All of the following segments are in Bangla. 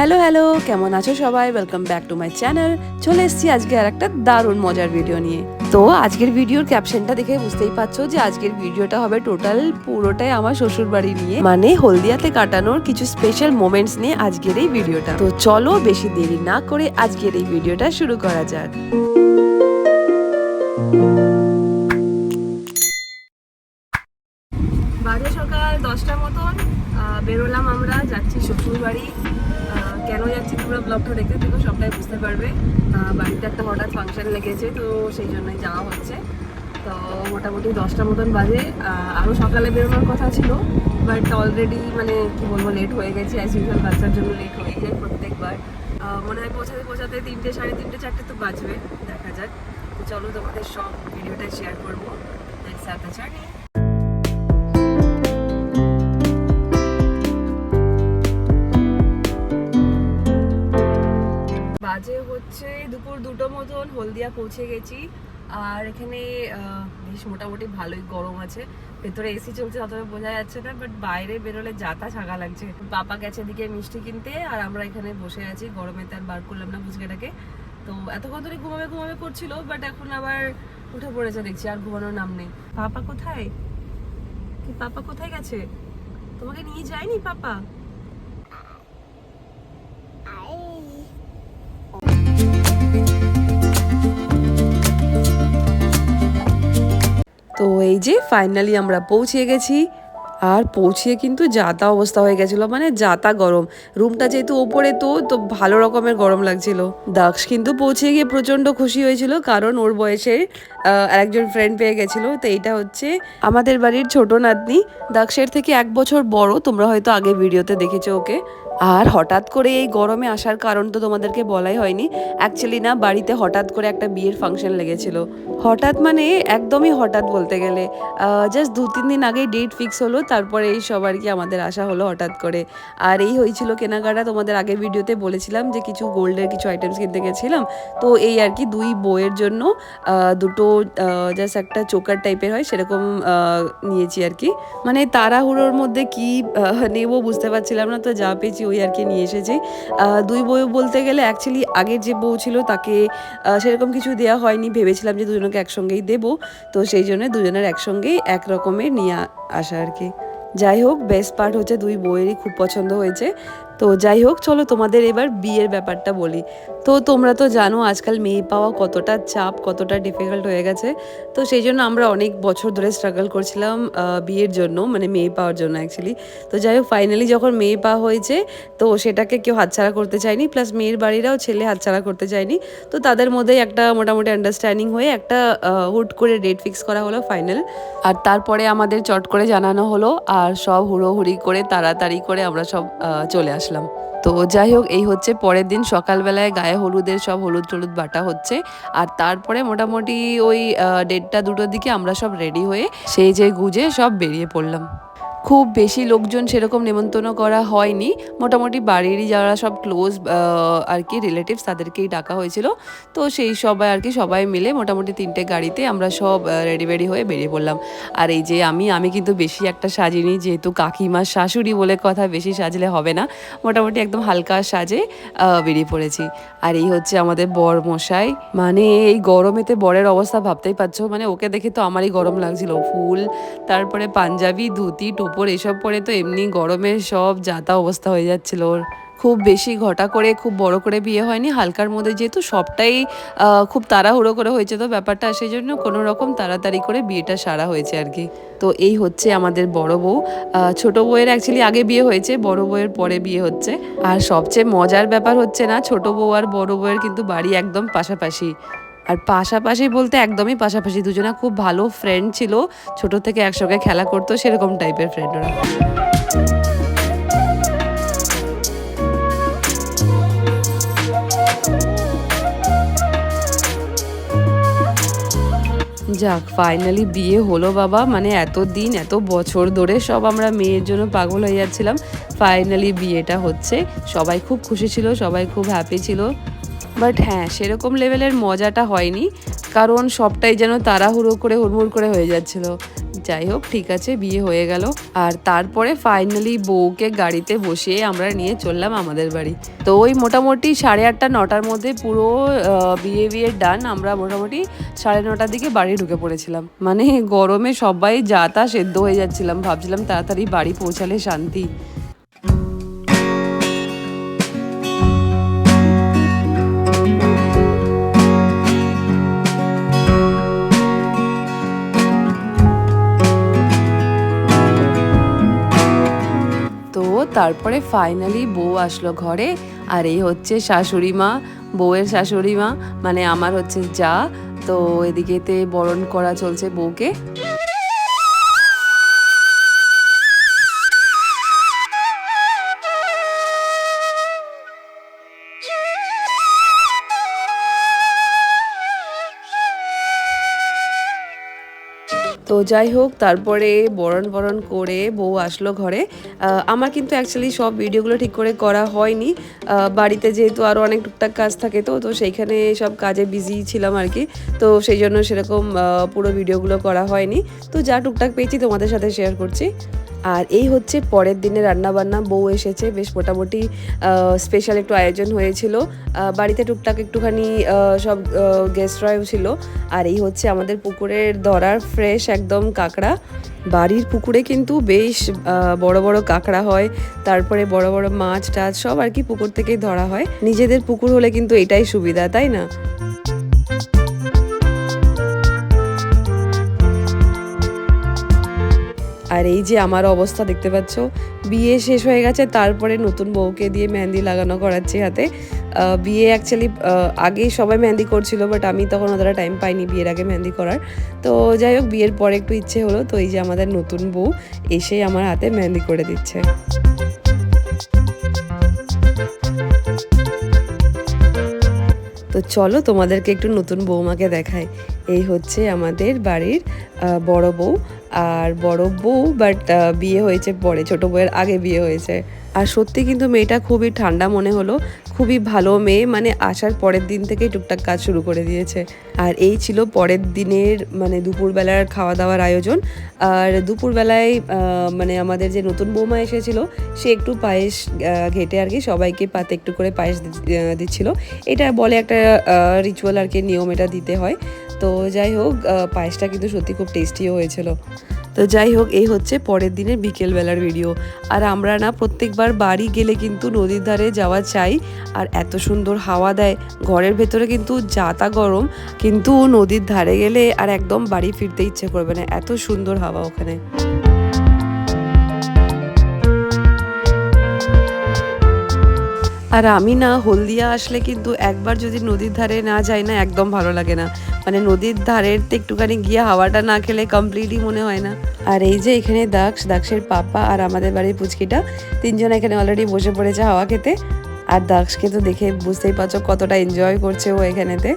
হ্যালো হ্যালো কেমন আছো সবাই? Welcome back to my channel চলে এসেছি আজকে আর একটা দারুণ মজার ভিডিও নিয়ে। তো আজকের ভিডিওর ক্যাপশনটা দেখে বুঝতেই পারছ যে আজকের ভিডিওটা হবে টোটাল পুরোটাই আমার শ্বশুর বাড়ি নিয়ে। মানে হলদিয়াতে কাটানোর কিছু স্পেশাল মোমেন্টস নিয়ে আজকের এই ভিডিওটা তো চলো বেশি দেরি না করে আজকের এই ভিডিওটা শুরু করা যাক। বেরোলাম আমরা, যাচ্ছি শ্বশুর বাড়ি কেন যাচ্ছি তোমরা ব্লগটা দেখতে থেকো, সবটাই বুঝতে পারবে। বাড়িতে একটা হঠাৎ ফাংশন লেগেছে, তো সেই জন্যই যাওয়া হচ্ছে। তো মোটামুটি দশটার মতন বাজে। আরও সকালে বেরোনোর কথা ছিল বাট অলরেডি মানে কি বলব লেট হয়ে গেছে। অ্যাজ ইউজুয়াল বাচ্চার জন্য লেট হয়ে যায় প্রত্যেকবার। মনে হয় পৌঁছাতে পৌঁছাতে তিনটে, সাড়ে তিনটে, চারটে তো বাজবে, দেখা যাক। তো চলো তোমাদের সব ভিডিওটা শেয়ার করব। The journey. বাজে হচ্ছে, দুপুর দুটো মতন হলদিয়া পৌঁছে গেছি। আর এখানে বেশ মোটামুটি ভালোই গরম আছে। ভেতরে এসি চলছে অতটা বোঝা যাচ্ছে না বাট বাইরে বেরোলে যাতা ছাগা লাগছে। পাপা গেছে দিকে মিষ্টি কিনতে, আর আমরা এখানে বসে আছি। গরমে তার বার করলাম না বুঝকেটাকে তো এতক্ষণ ধরে ঘুমাবে ঘুমাবে করছিল বাট এখন আবার উঠে পড়েছে দেখছি, আর ঘুমানোর নাম নেই। পাপা কোথায়? কি পাপা কোথায় গেছে? তোমাকে নিয়ে যায়নি পাপা? তো এই যে ফাইনালি আমরা পৌঁছে গেছি। আর পৌঁছিয়ে কিন্তু যাতা অবস্থা হয়ে গেছিল মানে যাতা গরম। রুমটা যেহেতু ওপরে তো তো ভালো রকমের গরম লাগছিল। দাক্ষ কিন্তু পৌঁছে গিয়ে প্রচণ্ড খুশি হয়েছিল, কারণ ওর বয়সে আরেকজন ফ্রেন্ড পেয়ে গেছিল। তো এইটা হচ্ছে আমাদের বাড়ির ছোট নাতনি। দাক্ষের থেকে এক বছর বড়, তোমরা হয়তো আগে ভিডিওতে দেখেছ ওকে। আর হঠাৎ করে এই গরমে আসার কারণ তো তোমাদেরকে বলাই হয়নি। অ্যাকচুয়ালি না, বাড়িতে হঠাৎ করে একটা বিয়ের ফাংশন লেগেছিল। হঠাৎ মানে একদমই হঠাৎ বলতে গেলে। জাস্ট দু তিন দিন আগেই ডেট ফিক্স হলো, তারপরে এই সব আর কি আমাদের আসা হলো হঠাৎ করে। আর এই হয়েছিল কেনাকাটা, তোমাদের আগের ভিডিওতে বলেছিলাম যে কিছু গোল্ডের কিছু আইটেমস কিনতে গেছিলাম। তো এই আর কি দুই বইয়ের জন্য দুটো জাস্ট একটা চোকার টাইপের হয়, সেরকম নিয়েছি আর কি। মানে তাড়াহুড়োর মধ্যে কি নেব বুঝতে পারছিলাম না, তো যা পেয়েছি ওই আর কি নিয়ে এসেছি। দুই বই বলতে গেলে অ্যাকচুয়ালি আগের যে বউ ছিল তাকে সেরকম কিছু দেওয়া হয়নি। ভেবেছিলাম যে দুজনকে একসঙ্গেই দেবো। তো সেই জন্য দুজনের একসঙ্গেই এক রকমের নিয়ে আসা আর কি। যাই হোক বেস্ট পার্ট হচ্ছে দুই বইয়েরই খুব পছন্দ হয়েছে। তো যাই হোক, চলো তোমাদের এবার বিয়ের ব্যাপারটা বলি। তো তোমরা তো জানো, আজকাল মেয়ে পাওয়া কতটা চাপ, কতটা ডিফিকাল্ট হয়ে গেছে। তো সেই জন্য আমরা অনেক বছর ধরে স্ট্রাগল করছিলাম বিয়ের জন্য মানে মেয়ে পাওয়ার জন্য অ্যাকচুয়ালি তো যাই হোক ফাইনালি যখন মেয়ে পাওয়া হয়েছে, তো সেটাকে কেউ হাতছাড়া করতে চায়নি। প্লাস মেয়ের বাড়িরাও ছেলে হাতছাড়া করতে চায়নি। তো তাদের মধ্যেই একটা মোটামুটি আন্ডারস্ট্যান্ডিং হয়ে একটা হুট করে ডেট ফিক্স করা হলো ফাইনাল আর তারপরে আমাদের চট করে জানানো হলো, আর সব হুড়োহুড়ি করে, তাড়াতাড়ি করে আমরা সব চলে আসলাম। তো যাই হোক এই হচ্ছে পরের দিন সকালবেলায় গায়ে হলুদের সব হলুদ টলুদ বাটা হচ্ছে। আর তারপরে মোটামুটি ওই দেড়টা দুটোর দিকে আমরা সব রেডি হয়ে সেই যে গুজে সব বেরিয়ে পড়লাম। খুব বেশি লোকজন সেরকম নেমন্তন্ন করা হয়নি। মোটামুটি বাড়িরই যারা সব ক্লোজ আর কি রিলেটিভস তাদেরকেই ডাকা হয়েছিল। তো সেই সবাই আর কি সবাই মিলে মোটামুটি তিনটে গাড়িতে আমরা সব রেডি বেডি হয়ে বেরিয়ে পড়লাম। আর এই যে আমি আমি কিন্তু বেশি একটা সাজিনি, যেহেতু কাকিমার শাশুড়ি বলে কথা বেশি সাজলে হবে না। মোটামুটি একদম হালকা সাজে বেরিয়ে পড়েছি। আর এই হচ্ছে আমাদের বর মশাই মানে এই গরমেতে বরের অবস্থা ভাবতেই পারছ? মানে ওকে দেখে তো আমারই গরম লাগছিল। ফুল, তারপরে পাঞ্জাবি, ধুতি টোপর এসব পরে তো এমনি গরমে সব যাতা অবস্থা হয়ে যাচ্ছিল ওর। খুব বেশি ঘটা করে, খুব বড় করে বিয়ে হয়নি। হালকার মধ্যে যেহেতু সবটাই খুব তাড়াহুড়ো করে হয়েছে তো ব্যাপারটা সেই জন্য কোনো রকম তাড়াতাড়ি করে বিয়েটা সারা হয়েছে আর কি। তো এই হচ্ছে আমাদের বড় বউ। ছোট বউয়ের অ্যাকচুয়ালি আগে বিয়ে হয়েছে, বড় বউয়ের পরে বিয়ে হচ্ছে। আর সবচেয়ে মজার ব্যাপার হচ্ছে না, ছোট বউ আর বড় বউয়ের কিন্তু বাড়ি একদম পাশাপাশি। আর পাশাপাশি বলতে একদমই পাশাপাশি দুজনা খুব ভালো ফ্রেন্ড ছিল, ছোট থেকে একসঙ্গে খেলা করতো, সেরকম টাইপের ফ্রেন্ড ওরা। যাক ফাইনালি বিয়ে হলো বাবা মানে এত দিন এত বছর ধরে সব আমরা মেয়ের জন্য পাগল হয়ে যাচ্ছিলাম। ফাইনালি বিয়েটা হচ্ছে, সবাই খুব খুশি ছিল, সবাই খুব হ্যাপি ছিল। বাট হ্যাঁ সেরকম লেভেলের মজাটা হয়নি। কারণ সবটাই যেন তাড়াহুড়ো করে, হুড়মুড় করে হয়ে যাচ্ছিল। যাই হোক, ঠিক আছে, বিয়ে হয়ে গেল। আর তারপরে ফাইনালি বউকে গাড়িতে বসিয়ে আমরা নিয়ে চললাম আমাদের বাড়ি। তো ওই মোটামুটি সাড়ে আটটা, নটার মধ্যে পুরো বিয়ে বিয়ে ডান আমরা মোটামুটি সাড়ে নটার দিকে বাড়ি ঢুকে পড়েছিলাম। মানে গরমে সবাই যা তা সেদ্ধ হয়ে যাচ্ছিলাম। ভাবছিলাম তাড়াতাড়ি বাড়ি পৌঁছালে শান্তি। তারপরে ফাইনালি বউ আসলো ঘরে, আর এই হচ্ছে শাশুড়ি মা, বউয়ের শাশুড়ি মা মানে আমার হচ্ছে যা। তো এদিকেতে বরণ করা চলছে বউকে। যাই হোক, তারপরে বরণ বরণ করে বউ আসলো ঘরে। আমার কিন্তু অ্যাকচুয়ালি সব ভিডিওগুলো ঠিক করে করা হয়নি। বাড়িতে যেহেতু আরও অনেক টুকটাক কাজ থাকে তো তো সেইখানে সব কাজে বিজি ছিলাম আর কি। তো সেই জন্য সেরকম পুরো ভিডিওগুলো করা হয়নি। তো যা টুকটাক পেয়েছি তোমাদের সাথে শেয়ার করছি। আর এই হচ্ছে পরের দিনে রান্না বান্না বউ এসেছে, বেশ মোটামুটি স্পেশাল একটু আয়োজন হয়েছিল। বাড়িতে টুকটাক একটুখানি সব গেস্টরাও ছিল। আর এই হচ্ছে আমাদের পুকুরের ধরার ফ্রেশ একদম কাঁকড়া। বাড়ির পুকুরে কিন্তু বেশ বড় বড় কাঁকড়া হয়, তারপরে বড় বড় মাছ টাছ সব আর কি পুকুর থেকেই ধরা হয়। নিজেদের পুকুর হলে কিন্তু এটাই সুবিধা, তাই না? আর এই যে আমার অবস্থা দেখতে পাচ্ছ, বিয়ে শেষ হয়ে গেছে, তারপরে নতুন বউকে দিয়ে মেহেন্দি লাগানো করাচ্ছি হাতে। বিয়ে অ্যাকচুয়ালি আগেই সবাই মেহেন্দি করছিল বাট আমি তখন অতটা টাইম পাইনি বিয়ের আগে মেহেন্দি করার। তো যাই হোক, বিয়ের পরে একটু ইচ্ছে হলো, তো এই যে আমাদের নতুন বউ এসে আমার হাতে মেহেন্দি করে দিচ্ছে। তো চলো তোমাদেরকে একটু নতুন বৌমাকে দেখাই। এই হচ্ছে আমাদের বাড়ির বড় বউ। আর বড় বউ বাট বিয়ে হয়েছে পরে, ছোট বউয়ের আগে বিয়ে হয়েছে। আর সত্যি কিন্তু মেয়েটা খুবই ঠান্ডা মনে হলো, খুবই ভালো মেয়ে মানে আসার পরের দিন থেকেই টুকটাক কাজ শুরু করে দিয়েছে। আর এই ছিল পরের দিনের মানে দুপুরবেলার খাওয়া দাওয়ার আয়োজন। আর দুপুরবেলায় মানে আমাদের যে নতুন বৌমা এসেছিল, সে একটু পায়েস ঘেটে আর কি সবাইকে পাতে একটু করে পায়েস দিচ্ছিল। এটা বলে একটা রিচুয়াল আর কি, নিয়ম এটা দিতে হয়। তো যাই হোক পায়েসটা কিন্তু সত্যি খুব টেস্টিও হয়েছিল। তো যাই হোক, এই হচ্ছে পরের দিনের বিকেলবেলার ভিডিও আর আমরা না প্রত্যেকবার বাড়ি গেলে কিন্তু নদীর ধারে যাওয়া চাই, আর এত সুন্দর হাওয়া দেয়। ঘরের ভেতরে কিন্তু যাতা গরম, কিন্তু নদীর ধারে গেলে আর একদম বাড়ি ফিরতে ইচ্ছে করবে না। এত সুন্দর হাওয়া ওখানে। আর আমি না, হলদিয়া আসলে কিন্তু একবার যদি নদীর ধারে না যাই না, একদম ভালো লাগে না। মানে নদীর ধারের তো একটুখানি গিয়ে হাওয়াটা না খেলে কমপ্লিটই মনে হয় না। আর এই যে এখানে দাক্স দাক্সের পাপা আর আমাদের বাড়ির পুচকিটা, তিনজন এখানে অলরেডি বসে পড়েছে হাওয়া খেতে। আর দাক্সকে তো দেখে বুঝতেই পারছ কতটা এনজয় করছে ও এখানেতে।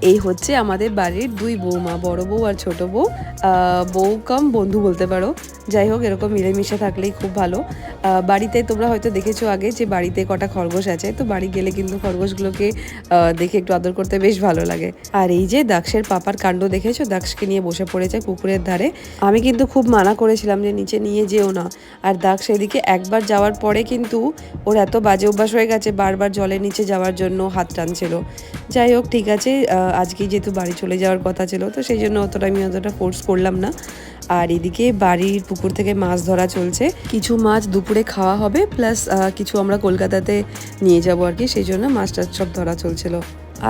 এই হচ্ছে আমাদের বাড়ির দুই বৌমা, বড় বউ আর ছোট বউ। বউ কম, বন্ধু বলতে পারো। যাই হোক, এরকম মিলেমিশে থাকলেই খুব ভালো। বাড়িতে তোমরা হয়তো দেখেছ আগে যে বাড়িতে কটা খরগোশ আছে, তো বাড়ি গেলে কিন্তু খরগোশগুলোকে দেখে একটু আদর করতে বেশ ভালো লাগে। আর এই যে দাক্ষের পাপার কাণ্ড দেখেছ? দাক্ষকে নিয়ে বসে পড়েছে পুকুরের ধারে। আমি কিন্তু খুব মানা করেছিলাম যে নিচে নিয়ে যেও না। আর দাক্ষ এদিকে একবার যাওয়ার পরে কিন্তু ওর এত বাজে অভ্যাস হয়ে গেছে, বারবার জলের নিচে যাওয়ার জন্য হাত টানছিল। যাই হোক, ঠিক আছে আজকে যেহেতু বাড়ি চলে যাওয়ার কথা ছিল, তো সেই জন্য অতটা আমি অতটা ফোর্স করলাম না। আর এদিকে বাড়ির পুকুর থেকে মাছ ধরা চলছে। কিছু মাছ দুপুরে খাওয়া হবে, প্লাস কিছু আমরা কলকাতাতে নিয়ে যাব আর কি, সেই জন্য মাছ টাছ সব ধরা চলছিল।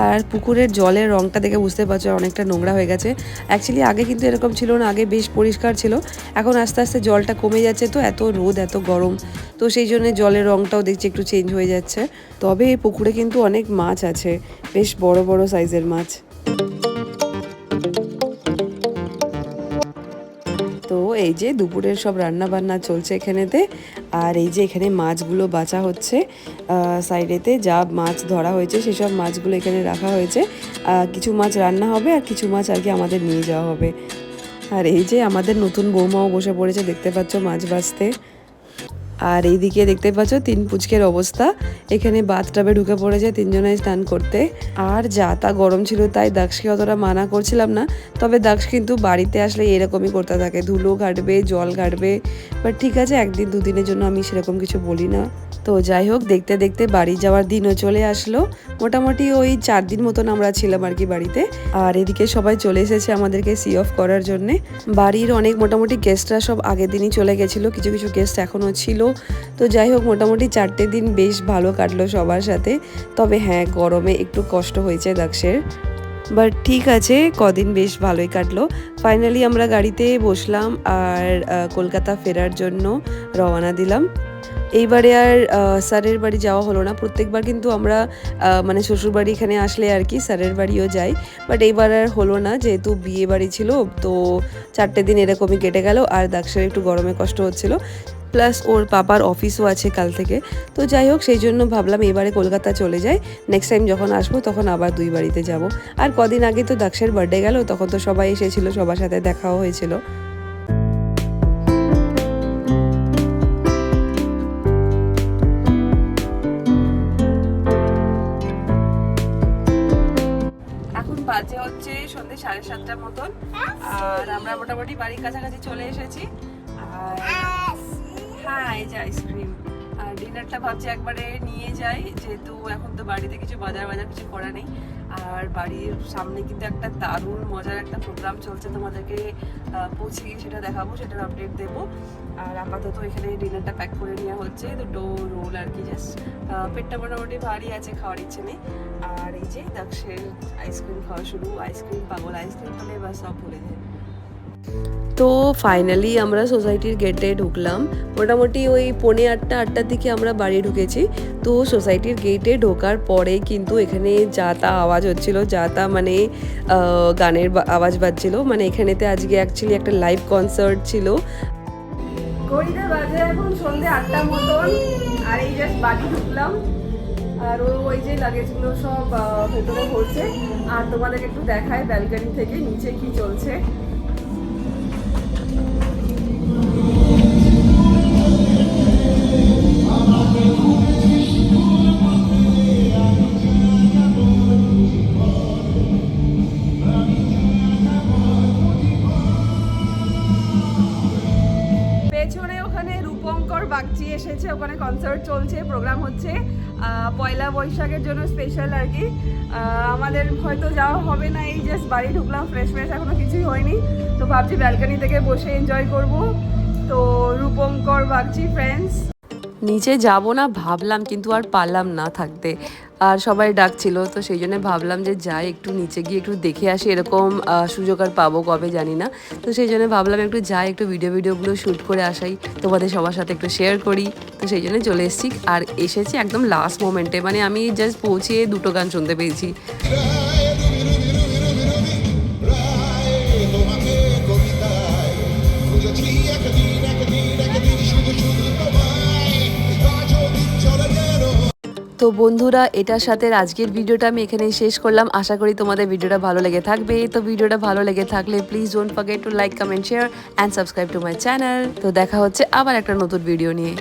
আর পুকুরের জলের রংটা দেখে বুঝতে পারছ, অনেকটা নোংরা হয়ে গেছে। অ্যাকচুয়ালি আগে কিন্তু এরকম ছিল না, আগে বেশ পরিষ্কার ছিল। এখন আস্তে আস্তে জলটা কমে যাচ্ছে তো, এত রোদ, এত গরম। তো সেই জন্য জলের রংটাও দেখছি একটু চেঞ্জ হয়ে যাচ্ছে। তবে এই পুকুরে কিন্তু অনেক মাছ আছে, বেশ বড় বড় সাইজের মাছ। তো এই যে দুপুরের সব রান্না বান্না চলছে এখানেতে, আর এই যে এখানে মাছগুলো বাঁচা হচ্ছে সাইডেতে যা মাছ ধরা হয়েছে সেসব মাছগুলো এখানে রাখা হয়েছে। কিছু মাছ রান্না হবে আর কিছু মাছ আর কি আমাদের নিয়ে যাওয়া হবে। আর এই যে আমাদের নতুন বৌমাও বসে পড়েছে, দেখতে পাচ্ছ মাছ বাছতে। আর এইদিকে দেখতে পাচ্ছ তিন পুচকের অবস্থা। এখানে বাথটাবে ঢুকে পড়েছে তিনজনে স্নান করতে। আর যা তা গরম ছিল তাই দাক্ষকে অতটা মানা করছিলাম না। তবে দাক্ষ কিন্তু বাড়িতে আসলে এরকমই করতে থাকে। ধুলো ঘাটবে, জল ঘাটবে। বাট ঠিক আছে, একদিন দুদিনের জন্য আমি সেরকম কিছু বলি না। তো যাই হোক, দেখতে দেখতে বাড়ি যাওয়ার দিনও চলে আসলো। মোটামুটি ওই চার দিন মতন আমরা ছিলাম আর কি বাড়িতে। আর এদিকে সবাই চলে এসেছে আমাদেরকে সি অফ করার জন্যে। বাড়ির অনেক মোটামুটি গেস্টরা সব আগের দিনই চলে গেছিল। কিছু কিছু গেস্ট এখনও ছিল। তো যাই হোক, মোটামুটি চারটে দিন বেশ ভালো কাটলো সবার সাথে। তবে হ্যাঁ গরমে একটু কষ্ট হয়েছে দাক্ষের বাট ঠিক আছে, কদিন বেশ ভালোই কাটলো। ফাইনালি আমরা গাড়িতে বসলাম আর কলকাতা ফেরার জন্য রওনা দিলাম। এইবারে আর স্যারের বাড়ি যাওয়া হলো না। প্রত্যেকবার কিন্তু আমরা মানে শ্বশুর বাড়ি এখানে আসলে আর কি স্যারের বাড়িও যাই। বাট এইবার আর হলো না, যেহেতু বিয়ে বাড়ি ছিল, তো চারটে দিন এরকমই কেটে গেল। আর দাক্ষের একটু গরমে কষ্ট হচ্ছিল। প্লাস ওর বাবার অফিসও আছে কাল থেকে। তো যাই হোক, সেই জন্য ভাবলাম এবারে কলকাতা চলে যাই। নেক্সট টাইম যখন আসব তখন আবার দুই বাড়িতে যাব। আর কদিন আগে তো দাক্ষের বার্থডে গেল, তখন তো সবাই এসেছিল, সবার সাথে দেখাও হয়েছিল। বাজে হচ্ছে সন্ধ্যে সাড়ে সাতটার মতন। আর আমরা মোটামুটি বাড়ির কাছাকাছি চলে এসেছি। আর হ্যাঁ এই যে আইসক্রিম আর ডিনারটা ভাবছি একবারে নিয়ে যাই, যেহেতু এখন তো বাড়িতে কিছু বাজার বাজার কিছু করা নেই। আর বাড়ির সামনে কিন্তু একটা দারুণ মজার একটা প্রোগ্রাম চলছে তোমাদেরকে পৌঁছে গিয়ে সেটা দেখাবো, সেটার আপডেট দেবো। আর আপাতত এখানে ডিনারটা প্যাক করে নেওয়া হচ্ছে, দুটো রোল আর কি জাস্ট পেটটা মোটামুটি ভারী আছে, খাওয়ার ইচ্ছে নেই। আর এই যে দাক্ষের আইসক্রিম খাওয়া শুরু আইসক্রিম পাগল আইসক্রিম হলে বা সব ভুলে যায়। তো ফাইনালি আমরা সোসাইটির গেটে ঢুকলাম। মোটামুটি ওই পৌনে আটটা, আটটার দিকে আমরা বাড়ি ঢুকেছি। তো সোসাইটির গেটে ঢোকার পরে কিন্তু এখানে যা তা আওয়াজ হচ্ছিল, যা তা মানে গানের আওয়াজ বাজছিল। মানে এখানেতে আজকে অ্যাকচুয়ালি একটা লাইভ কনসার্ট ছিল। আর ওই যে লাগেজগুলো সব ভেতরে ভরছে। আর তোমাদেরকে একটু দেখায় ব্যালকনি থেকে নিচে কি চলছে। এসেছে, ওখানে কনসার্ট চলছে প্রোগ্রাম হচ্ছে। পয়লা বৈশাখের জন্য স্পেশাল আর কি। আমাদের হয়তো যাওয়া হবে না, এই জাস্ট বাড়ি ঢুকলাম ফ্রেশ ফ্রেশ এখনও কিছুই হয়নি। তো ভাবছি ব্যালকানি থেকে বসে এনজয় করব। তো রূপঙ্কর ভাবছি ফ্রেন্ডস নিচে যাব না, ভাবলাম, কিন্তু আর পারলাম না থাকতে। আর সবাই ডাকছিল, তো সেই জন্য ভাবলাম যে যাই, একটু নিচে গিয়ে একটু দেখে আসি এরকম সুযোগ আর পাবো কবে জানি না। তো সেই জন্য ভাবলাম একটু যাই, একটু ভিডিও ভিডিওগুলো শ্যুট করে আসাই, তোমাদের সবার সাথে একটু শেয়ার করি। তো সেই জন্য চলে এসেছি, আর এসেছি একদম লাস্ট মোমেন্টে মানে আমি জাস্ট পৌঁছে দুটো গান শুনতে পেয়েছি। তো বন্ধুরা, এটার সাথে আজকের ভিডিওটা আমি এখানেই শেষ করলাম। আশা করি তোমাদের ভিডিওটা ভালো লেগে থাকবে। তো ভিডিওটা ভালো লেগে থাকলে please don't forget to like comment share and subscribe to my channel তো দেখা হচ্ছে আবার একটা নতুন ভিডিও নিয়ে।